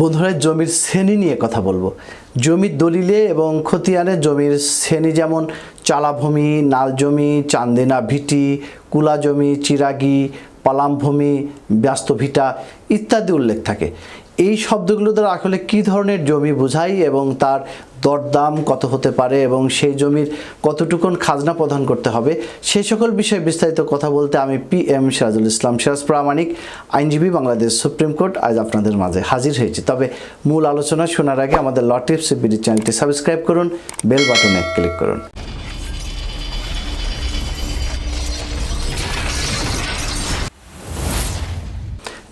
বন্ধুরা জমির শ্রেণি নিয়ে কথা বলব। জমির দলিলে এবং খতিয়ানে জমির শ্রেণি যেমন চালাভূমি নাল জমি চান্দিনা ভিটি কুলা জমি চিরাগি, পালামভূমি ব্যস্ত ভিটা ইত্যাদি উল্লেখ থাকে। এই শব্দগুলো দ্বারা আসলে কী ধরনের জমি বোঝায় এবং তার দরদাম কত হতে পারে এবং সেই জমির কতটুকুন খাজনা প্রদান করতে হবে সেই সকল বিষয়ে বিস্তারিত কথা বলতে আমি পি এম সিরাজুল ইসলাম সিরাজ প্রামাণিক, আইনজীবী বাংলাদেশ সুপ্রিম কোর্ট আজ আপনাদের মাঝে হাজির হয়েছি। তবে মূল আলোচনা শোনার আগে আমাদের ল বিডি চ্যানেলটি সাবস্ক্রাইব করুন, বেল বাটনে ক্লিক করুন।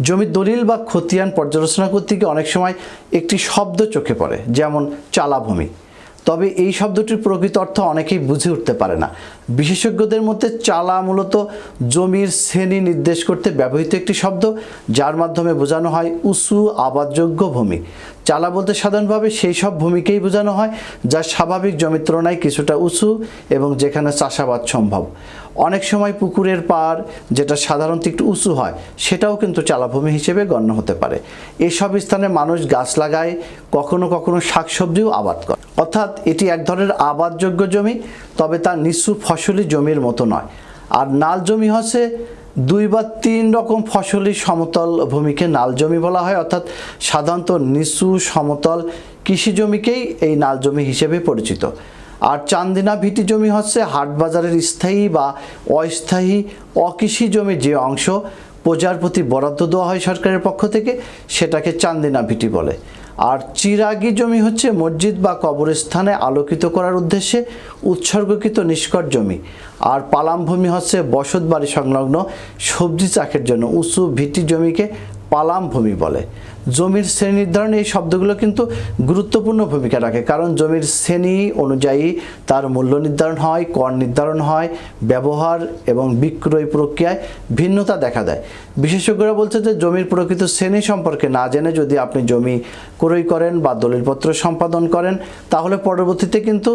জমির দলিল বা খতিয়ান পর্যালোচনা করতে গিয়ে অনেক সময় একটি শব্দ চোখে পড়ে, যেমন চালাভূমি। তবে এই শব্দটির প্রকৃত অর্থ অনেকেই বুঝে উঠতে পারে না। বিশেষজ্ঞদের মধ্যে চালা মূলত জমির শ্রেণি নির্দেশ করতে ব্যবহৃত একটি শব্দ, যার মাধ্যমে বোঝানো হয় উঁচু আবাদযোগ্য ভূমি। চালা বলতে সাধারণভাবে সেই সব ভূমিকেই বোঝানো হয়, যা স্বাভাবিক জমির তুলনায় কিছুটা উঁচু এবং যেখানে চাষাবাদ সম্ভব। অনেক সময় পুকুরের পাড়, যেটা সাধারণত একটু উঁচু হয়, সেটাও কিন্তু চালাভূমি হিসেবে গণ্য হতে পারে। এসব স্থানে মানুষ গাছ লাগায়, কখনো কখনো শাকসবজিও আবাদ করে। অর্থাৎ এটি এক ধরনের আবাদযোগ্য জমি, তবে তা নিঃসু ফসলি জমির মতো নয়। আর নাল জমি হচ্ছে দুই বা তিন রকম ফসলি সমতল ভূমিকে নাল জমি বলা হয়, অর্থাৎ সাধারণত নিচু সমতল কৃষি জমিকেই এই নাল জমি হিসেবে পরিচিত। আর চান্দিনা ভিটি জমি হচ্ছে হাট বাজারের স্থায়ী বা অস্থায়ী অকৃষি জমির যে অংশ প্রজার প্রতি বরাদ্দ দেওয়া হয় সরকারের পক্ষ থেকে, সেটাকে চান্দিনা ভিটি বলে। আর চিরাগি জমি হচ্ছে মসজিদ বা কবরস্থানে আলোকিত করার উদ্দেশ্যে উৎসর্গকৃত নিষ্কর জমি। আর পালামভূমি হচ্ছে বসত বাড়ি সংলগ্ন সবজি চাষের জন্য উঁচু ভিটি জমিকে পালাম ভূমি বলে। জমির শ্রেণি নির্ধারণে এই শব্দগুলো কিন্তু গুরুত্বপূর্ণ ভূমিকা রাখে। কারণ জমির শ্রেণি অনুযায়ী তার মূল্য নির্ধারণ হয়, কর নির্ধারণ হয়, ব্যবহার এবং বিক্রয় প্রক্রিয়ায় ভিন্নতা দেখা দেয়। বিশেষজ্ঞরা বলছে যে জমির প্রকৃত শ্রেণি সম্পর্কে না জেনে যদি আপনি জমি ক্রয় করেন বা দলিলপত্র সম্পাদন করেন, তাহলে পরবর্তীতে কিন্তু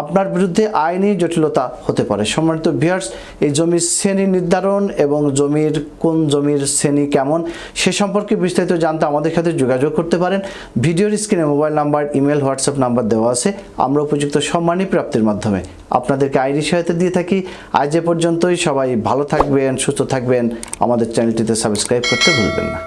আপনার বিরুদ্ধে আইনি জটিলতা হতে পারে। সম্মানিত ভিয়ার্স এই জমির শ্রেণি নির্ধারণ এবং জমির কোন জমির শ্রেণি কেমন, সে সম্পর্কে বিস্তারিত জানতে আমাদের সাথে যোগাযোগ করতে পারেন। ভিডিওর স্ক্রিনে mobile number, email, WhatsApp number দেওয়া আছে। আমরা উপযুক্ত সম্মানী প্রাপ্তির মাধ্যমে আপনাদেরকে আইডি সহায়তা দিয়ে থাকি। আজ এ পর্যন্তই। সবাই ভালো থাকবেন, সুস্থ থাকবেন। আমাদের চ্যানেলটিতে সাবস্ক্রাইব করতে ভুলবেন না।